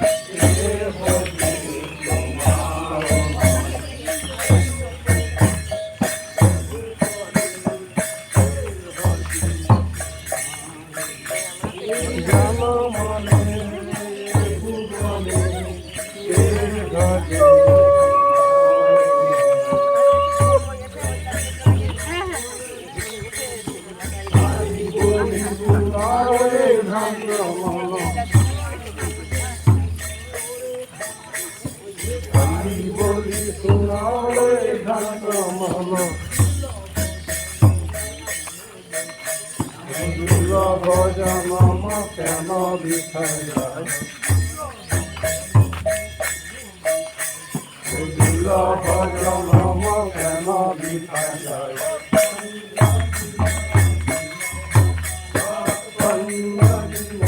Yeah, boy. ভজন কেন বিষয় ভজন কেন বিষয় জ্যোতির্ময়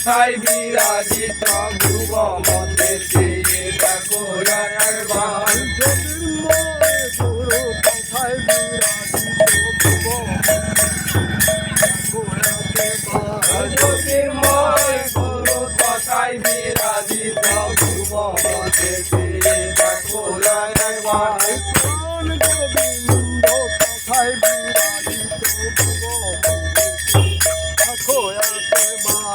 তথায় বিরাজিত ধ্রুব মতে দেখো একবার।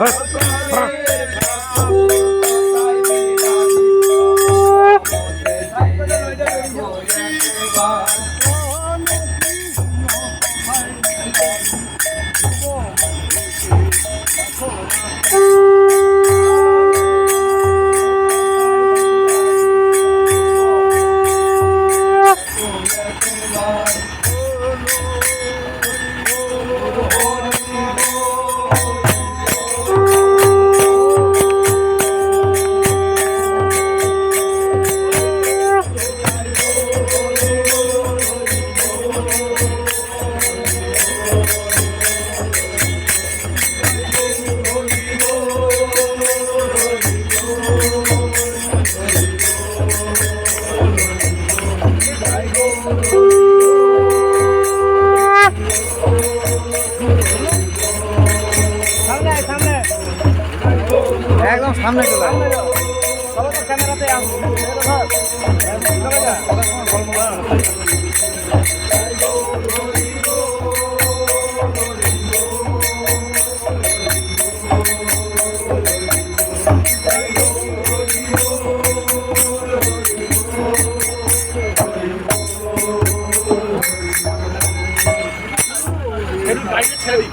একদম সামনে চলে ছেড়ে দিই।